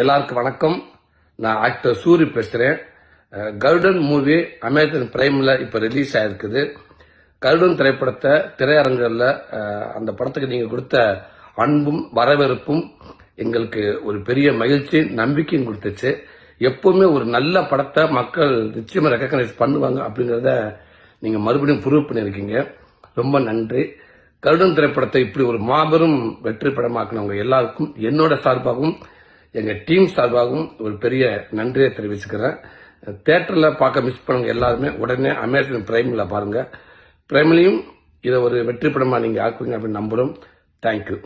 எல்லாருக்கும் வணக்கம். நான் ஆக்டர் சூரி பேசுகிறேன் கருடன் மூவி அமேசான் பிரைமில் இப்போ ரிலீஸ் ஆயிருக்குது. கருடன் திரைப்படத்தை திரையரங்கில் அந்த படத்துக்கு நீங்கள் கொடுத்த அன்பும் வரவேற்பும் எங்களுக்கு ஒரு பெரிய மகிழ்ச்சி நம்பிக்கையும் கொடுத்துச்சு. எப்பவுமே ஒரு நல்ல படத்தை மக்கள் நிச்சயமாக ரெக்கக்னைஸ் பண்ணுவாங்க அப்படிங்கிறத நீங்கள் மறுபடியும் ப்ரூவ் பண்ணியிருக்கீங்க. ரொம்ப நன்றி. கருடன் திரைப்படத்தை இப்படி ஒரு மாபெரும் வெற்றி படமாக்கினவங்க எல்லாருக்கும் என்னோட சார்பாகவும் எங்கள் டீம் சார்பாகவும் ஒரு பெரிய நன்றியை தெரிவிச்சுக்கிறேன். தேட்டரில் பார்க்க மிஸ் பண்ணுங்க எல்லாருமே. உடனே அமேசான் பிரைமில் பாருங்கள் பிரைம்லையும் இதை ஒரு வெற்றி படமாக நீங்கள் ஆக்குவீங்க அப்படின்னு நம்புகிறோம் தேங்க்யூ